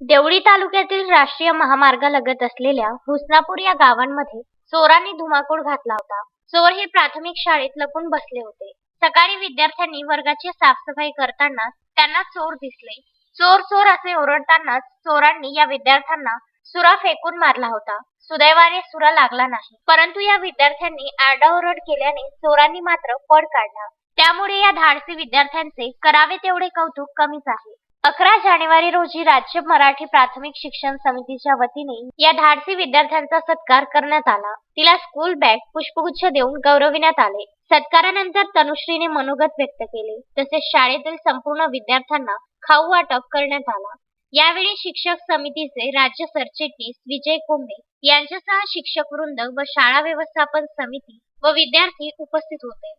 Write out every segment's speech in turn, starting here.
देवळी तालुक्यातील राष्ट्रीय महामार्गालगत असलेल्या हुसनापूर या गावांमध्ये चोरांनी धुमाकूळ घातला होता. चोर हे प्राथमिक शाळेत लपून बसले होते. सकाळी विद्यार्थ्यांनी वर्गाची साफसफाई करताना त्यांना चोर दिसले. चोर चोर असे ओरडतानाच चोरांनी या विद्यार्थ्यांना सुरा फेकून मारला होता. सुदैवाने सुरा लागला नाही. परंतु या विद्यार्थ्यांनी आरडाओरड केल्याने चोरांनी मात्र पळ काढला. त्यामुळे या धाडसी विद्यार्थ्यांचे करावे तेवढे कौतुक कमीच आहे. अकरा जानेवारी रोजी राज्य मराठी प्राथमिक शिक्षण समितीच्या वतीने या धाडसी विद्यार्थ्यांचा सत्कार करण्यात आला. तिला स्कूल बॅग पुष्पगुच्छ देऊन गौरविण्यात आले. सत्कारानंतर तनुश्रीने मनोगत व्यक्त केले. तसेच शाळेतील संपूर्ण विद्यार्थ्यांना खाऊ वाटप करण्यात आला. यावेळी शिक्षक समितीचे राज्य सरचिटणीस विजय कोंबे यांच्यासह शिक्षक वृंद व शाळा व्यवस्थापन समिती व विद्यार्थी उपस्थित होते.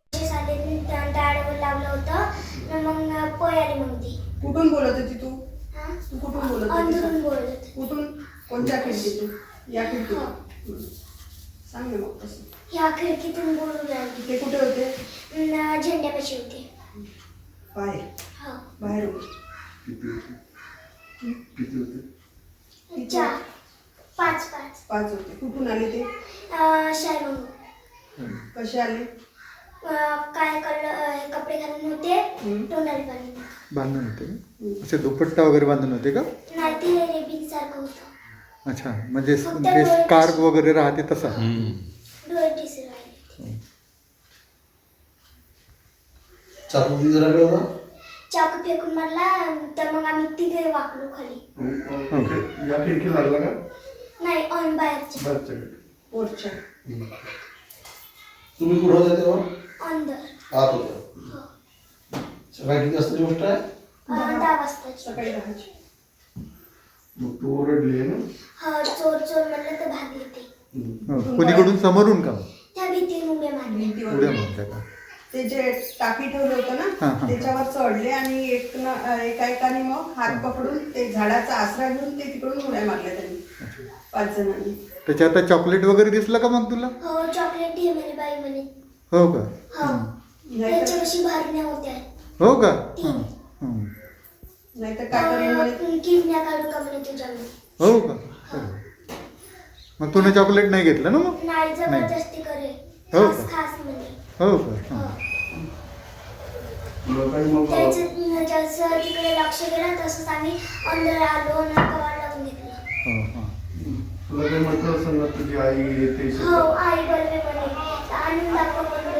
होतं. कुठून बोलत होती तू? तू कुठून बोलत होती? अंदरून बोलत कुठून? कोणत्या खिडकीतून? या. खिडकीतून. सांग ना मग कसं. ह्या खिडकीतून बोलून राहिली ते कुठे होते? न, झेंड्यापाशी होते. बाहेर. हो. बाहेर होते. किती होते? चार. पाच पाच. पाच होते. कुठून आले ते? अं, शाळेमधून कसे आले? अं, काय कलर कपडे घालून होते. हम्म. तोंडाला पाणी बांधून होते का? असे दुपट्टा वगैरे बांधून होते का? ते अच्छा म्हणजे डोळे स्कार्फ वगैरे राहते तसा. चाकू फेकून मारला तर मग आम्ही तिघे वाकलो खाली. या खिडकी लागला का? नाही ऑन बाहेरच्या. तुम्ही कुठं होता तेव्हा? अंदर आत होता. सकाळी किती वाजताची गोष्ट आहे? अं, दहा वाजताची. सकाळी दहाची. मग तू ओरडली ना? हा चोर चोर म्हणलं तर भागले ते हो. कोणीकडून? समोरून का? त्या मारल्या भिंतीवर उड्या का? ते जे टाकी ठेवलं होतं हा, ना हा. त्याच्यावर चढले आणि एक न- एका एकाने मग हात पकडून ते झाडाचा आसरा घेऊन ते तिकडून उड्या मारल्या त्यांनी. पाच जणांनी. त्याच्या आता चॉकलेट वगैरे दिसलं का मग तुला? हो चॉकलेट घे म्हणे बाई म्हणे. हो का? हो. भरण्या होत्या. हो का तीन. हं. म्हणे का म्हणे हो का हो. मग तुने चॉकलेट नाही घेतलं ना मग नाही जबरदस्ती करे हो खास का? खास म्हणे हो का हो. त्याचं जसं तिकडे लक्ष गेलं तसंच आम्ही अंदर आलो ना कवा लावून घेतलं हो, हो. तुला काही म्हटलं असेल ना तुझी आई येते हो आई बरोबर म्हणे दाखव म्हणे.